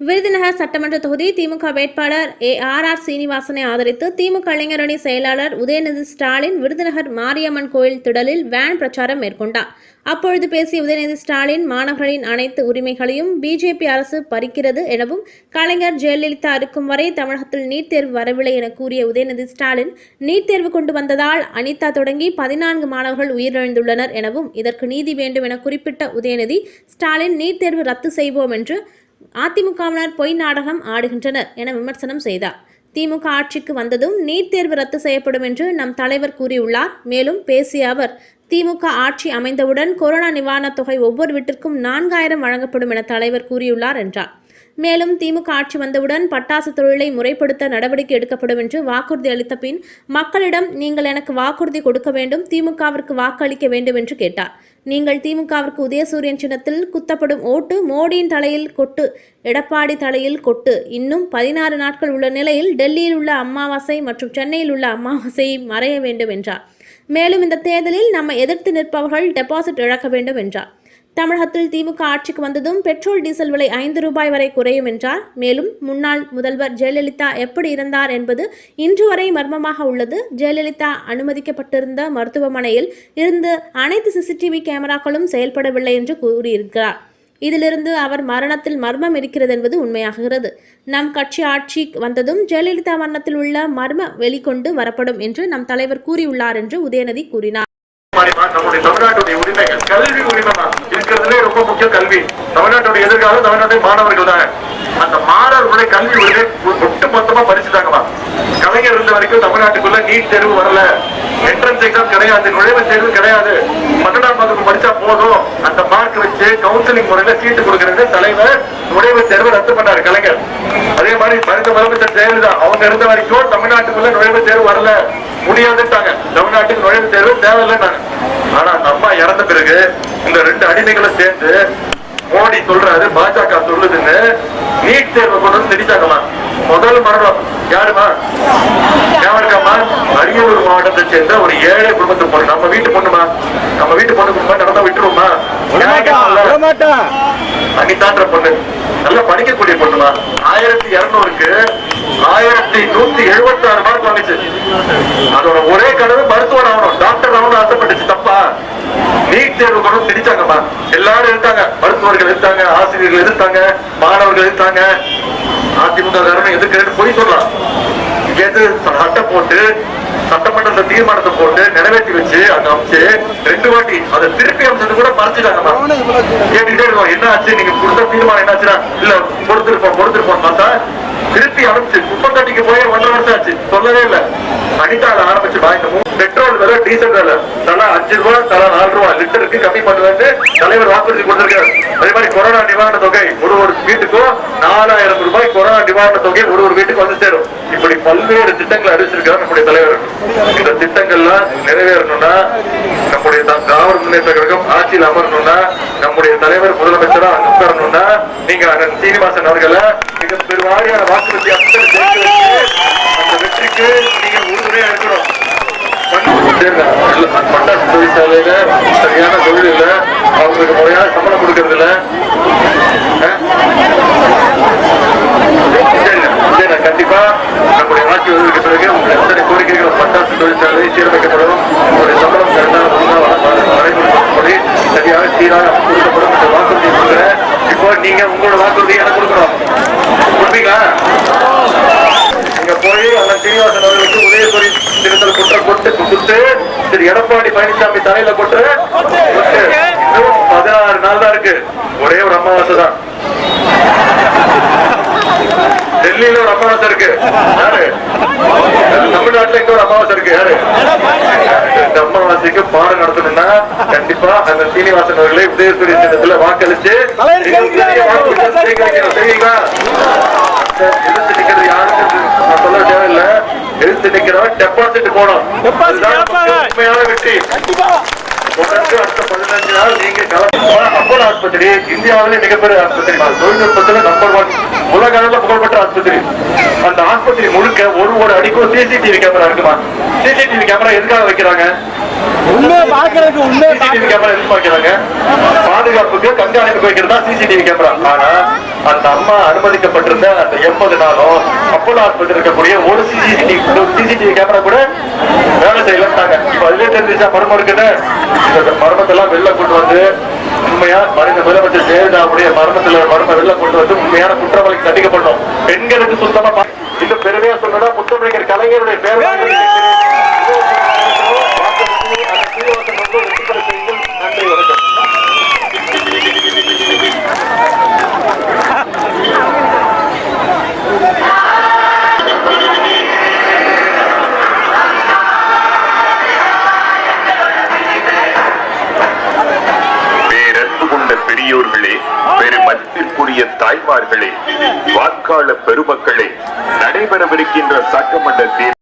விருதுநகர் சட்டமன்ற தொகுதி திமுக வேட்பாளர் ஏ ஆர் ஆர் சீனிவாசனை ஆதரித்து திமுக இளைஞரணி செயலாளர் உதயநிதி ஸ்டாலின் விருதுநகர் மாரியம்மன் கோயில் திடலில் வேன் பிரச்சாரம் மேற்கொண்டார். அப்பொழுது பேசிய உதயநிதி ஸ்டாலின் மாணவர்களின் அனைத்து உரிமைகளையும் பிஜேபி அரசு பறிக்கிறது எனவும் கலைஞர் ஜெயலலிதா இருக்கும் வரை தமிழகத்தில் நீட் தேர்வு வரவில்லை என கூறிய உதயநிதி ஸ்டாலின் நீட் தேர்வு கொண்டு வந்ததால் அனிதா தொடங்கி பதினான்கு மாணவர்கள் உயிரிழந்துள்ளனர் எனவும் இதற்கு நீதி வேண்டும் என குறிப்பிட்ட உதயநிதி ஸ்டாலின் நீட் தேர்வு ரத்து செய்வோம் என்று அதிமுகவினர் பொய் நாடகம் ஆடுகின்றனர் என விமர்சனம் செய்தார். திமுக ஆட்சிக்கு வந்ததும் நீட் தேர்வு ரத்து செய்யப்படும் என்று நம் தலைவர் கூறியுள்ளார். மேலும் பேசிய அவர் திமுக ஆட்சி அமைந்தவுடன் கொரோனா நிவாரணத் தொகை ஒவ்வொரு வீட்டிற்கும் நான்காயிரம் வழங்கப்படும் என தலைவர் கூறியுள்ளார் என்றார். மேலும் திமுக ஆட்சி வந்தவுடன் பட்டாசு தொழிலை முறைப்படுத்த நடவடிக்கை எடுக்கப்படும் என்று வாக்குறுதி அளித்த பின் மக்களிடம் நீங்கள் எனக்கு வாக்குறுதி கொடுக்க வேண்டும் திமுகவிற்கு வாக்களிக்க வேண்டும் என்று கேட்டார். நீங்கள் திமுகவிற்கு உதயசூரியன் சின்னத்தில் குத்தப்படும் ஓட்டு மோடியின் தலையில் கொட்டு எடப்பாடி தலையில் கொட்டு. இன்னும் பதினாறு நாட்கள் உள்ள நிலையில் டெல்லியில் உள்ள அமாவாசை மற்றும் சென்னையில் உள்ள அமாவாசையை மறைய வேண்டும் என்றார். மேலும் இந்த தேர்தலில் நம்ம எதிர்த்து நிற்பவர்கள் டெபாசிட் இழக்க வேண்டும் என்றார். தமிழகத்தில் திமுக ஆட்சிக்கு வந்ததும் பெட்ரோல் டீசல் விலை ஐந்து ரூபாய் வரை குறையும் என்றார். மேலும் முன்னாள் முதல்வர் ஜெயலலிதா எப்படி இருந்தார் என்பது இன்று வரை மர்மமாக உள்ளது. ஜெயலலிதா அனுமதிக்கப்பட்டிருந்த மருத்துவமனையில் இருந்து அனைத்து சிசிடிவி கேமராக்களும் செயல்படவில்லை என்று கூறியிருக்கிறார். இதிலிருந்து அவர் மரணத்தில் மர்மம் இருக்கிறது என்பது உண்மையாகிறது. நம் கட்சி ஆட்சி வந்ததும் ஜெயலலிதா மரணத்தில் உள்ள மர்ம வெளிக்கொண்டு வரப்படும் என்று நம் தலைவர் கூறியுள்ளார் என்று உதயநிதி கூறினார். நம்முடைய தமிழ்நாட்டுடைய உரிமைகள் கல்வி உரிமை தான் இருக்கிறதுலே ரொம்ப முக்கிய கல்வி. தமிழ்நாட்டுடைய எதிர்காலம் தமிழ்நாட்டின் மாணவர்கள் தான் அந்த மாணவர்களுடைய கல்வி உரிமை ஒட்டு மொத்தமா பறிச்சுட்டாங்கம்மா. கலைஞர் இருந்த வரைக்கும் தமிழ்நாட்டுக்குள்ள நீட் தேர்வு வரல. என்ட்ரன்ஸ் எக்ஸாம் கிடையாது நுழைவு தேர்வு கிடையாது. பன்னெண்டாம் வகுப்பு படிச்சா போதும். அந்த மார்க் வச்சு கவுன்சிலிங் முறையில சீட்டு கொடுக்கறது தலைவர் நுழைவு தேர்வு ரத்து பண்ணாரு கலைஞர். அதே மாதிரி மருந்த முதலமைச்சர் ஜெயலலிதா அவங்க இருந்த வரைக்கும் தமிழ்நாட்டுக்குள்ள நுழைவு தேர்வு வரல. முடியாதுட்டாங்க தமிழ்நாட்டுக்கு நுழைவு தேர்வு தேவையில்லைன்னாங்க. ஆனா அந்த அம்மா இறந்த பிறகு இந்த ரெண்டு அடிமைகளும் சேர்ந்து மோடி சொல்றாரு பாஜக சொல்லுதுன்னு. நீட் தேர்வை கொண்டு வந்து திணிச்சாங்கம்மா முதல் மரணம். யாருமா யாருக்காமா அரியலூர் மாவட்டத்தை சேர்ந்த ஒரு ஏழை குடும்பத்து பொண்ணு. நம்ம வீட்டு பொண்ணுமா? நம்ம வீட்டு பொண்ணுக்கு நடந்தா விட்டுருவோமா அனிதான்ற பொண்ணு. நல்லா படிக்கக்கூடிய பொண்ணுமா? ஆயிரத்தி இருநூறுக்கு ஆயிரத்தி நூத்தி எழுபத்தி ஆறு மார்க் வாங்குச்சு. அதோட ஒரே கனவு மருத்துவர் ஆகணும். டாக்டர் ஆகணும் ஆசைப்பட்டுச்சு தப்பா. நீட் தேர்வு வந்து திணிச்சாங்கம்மா எல்லாரும் இருந்தாங்க. மருத்துவர்கள் இருந்தாங்க ஆசிரியர்கள் இருந்தாங்க மாணவர்கள் இருந்தாங்க. அதிமுக காரணம் எதுக்கு பொய் சொல்லலாம். எது சட்டம் போட்டு சட்டமன்றத்துல தீர்மானத்தை போட்டு நிறைவேற்றி வச்சு அங்க அமைச்சு ரெண்டு வாட்டி அதை திருப்பி அமைச்சது கூட மறைச்சிட்டாங்கம்மா கேட்டுட்டே இருக்கோம் என்ன ஆச்சு? நீங்க கொடுத்த தீர்மானம் என்ன ஆச்சுன்னா இல்ல பொறுத்திருப்போம் பொறுத்திருப்போம் பார்த்தா திருப்பி அனுப்பிச்சு குப்பத்தட்டிக்கு போய் ஒன்றரை வருஷம் ஆச்சு. சொல்லவே இல்ல. அனிதால ஆரம்பிச்சு வாங்கிக்கணும் பெட்ரோல் விலை டீசல் விலை. தலா அஞ்சு ரூபாய் தலா நாலு ரூபாய் லிட்டருக்கு கம்மி பண்ணுவேன்னு தலைவர் வாக்குறுதி கொடுத்திருக்காரு அதே மாதிரி கொரோனா நிவாரண தொகை ஒரு ஒரு வீட்டுக்கும் நாலாயிரம் ரூபாய் கொரோனா நிவாரண தொகை ஒரு ஒரு வீட்டுக்கு வந்து சேரும். இப்படி பல்வேறு திட்டங்களை அறிவிச்சிருக்கிறார் நம்முடைய தலைவர். இந்த திட்டங்கள்லாம் நிறைவேறணும்னா நம்முடைய த- திராவிட முன்னேற்ற கழகம் ஆட்சியில் அமரணும்னா நம்முடைய தலைவர் முதலமைச்சரா அங்க உட்காரணும்னா நீங்க அண்ணன் சீனிவாசன் அவர்களை மிக பெருவாரியான வாக்குறுதி அத்தனை அந்த வெற்றிக்கு நீங்க உறுதுணையா இருக்கிறோம். பட்டாசு தொழிற்சாலையில சரியான தொழில் இல்ல அவங்களுக்கு முறையான சம்பளம் கொடுக்கறது இல்ல சரிண்ணா கண்டிப்பா நம்முடைய ஆட்சி வந்ததுக்கு பிறகு உங்களுடைய அத்தனை கோரிக்கைகளும் பட்டாசு தொழிற்சாலை சீரமைக்கப்படும் உங்களுடைய சம்பளம் கரெக்டான நடைமுறைப்படுத்தப்படி சரியாக சீராக கொடுக்கப்படும் என்ற வாக்குறுதி கொடுக்குறேன் இப்போ நீங்க உங்களோட வாக்குறுதி எனக்கு கொடுக்கணும் கொடுப்பீங்களா நீங்க போய் அந்த சீனிவாசன் அவர்களுக்கு உதயசூரி திருத்தல் குற்றம் கொட்டு கொடுத்து திரு எடப்பாடி பழனிசாமி தலையில கொட்டு பதினாறு நாள் தான் இருக்கு. ஒரே ஒரு அமாவாசை தான். டெல்லியில ஒரு அமாவாசை இருக்கு. யாரு? தமிழ்நாட்டுல இங்க ஒரு அமாவாசை இருக்கு. யாரு? இந்த அமாவாசைக்கு பாடம் நடத்தணும்னா கண்டிப்பா அந்த சீனிவாசன் அவர்களை உதயசூரிய சின்னத்துல வாக்களிச்சு மிகப்பெரிய எதிர்த்து நிக்கிறவன் டெபாசிட் போனோம். உண்மையான வெற்றி. தொடர்ந்து அடுத்த பதினஞ்சு நாள் நீங்க அப்போலோ ஆஸ்பத்திரி இந்தியாவிலே மிகப்பெரிய ஆஸ்பத்திரி. தொழில்நுட்பத்துல நம்பர் ஒன் உலக அளவுல புகழ்பெற்ற ஆஸ்பத்திரி. அந்த ஆஸ்பத்திரி முழுக்க ஒரு ஒரு அடிக்கும் சிசிடிவி கேமரா இருக்குமா? சிசிடிவி கேமரா எதுக்காக வைக்கிறாங்க? சிசிடிவி கேமரா எதுக்கு வைக்கிறாங்க? பாதுகாப்புக்கு கண்காணிப்புக்கு வைக்கிறது சிசிடிவி கேமரா ஆனா அந்த அம்மா அனுமதிக்கப்பட்டிருந்த அந்த எண்பது நாளும் அப்போலோ ஹாஸ்பிட்டல் இருக்கக்கூடிய ஒரு சிசிடிவி சிசிடிவி கேமரா கூட வேலை செய்யலன்ட்டாங்க இப்ப அதுவே தெரிஞ்சிச்சா மர்மம் இருக்குன்னு இந்த மர்மத்தெல்லாம் வெளில கொண்டு வந்து உண்மையா மனித முதலமைச்சர் ஜெயலலிதாவுடைய மர்மத்தில் மர்ம வெளில கொண்டு வந்து உண்மையான குற்றவாளிக்கு தண்டிக்கப்படணும். பெண்களுக்கு சுத்தமா இன்னும் பெருமையா சொன்னா முத்தமிழர் கலைஞருடைய பேர் பெருமதிப்பிற்குரிய தாய்மார்களே வாக்காள பெருமக்களே நடைபெறவிருக்கின்ற சட்டமன்ற தேர்தல்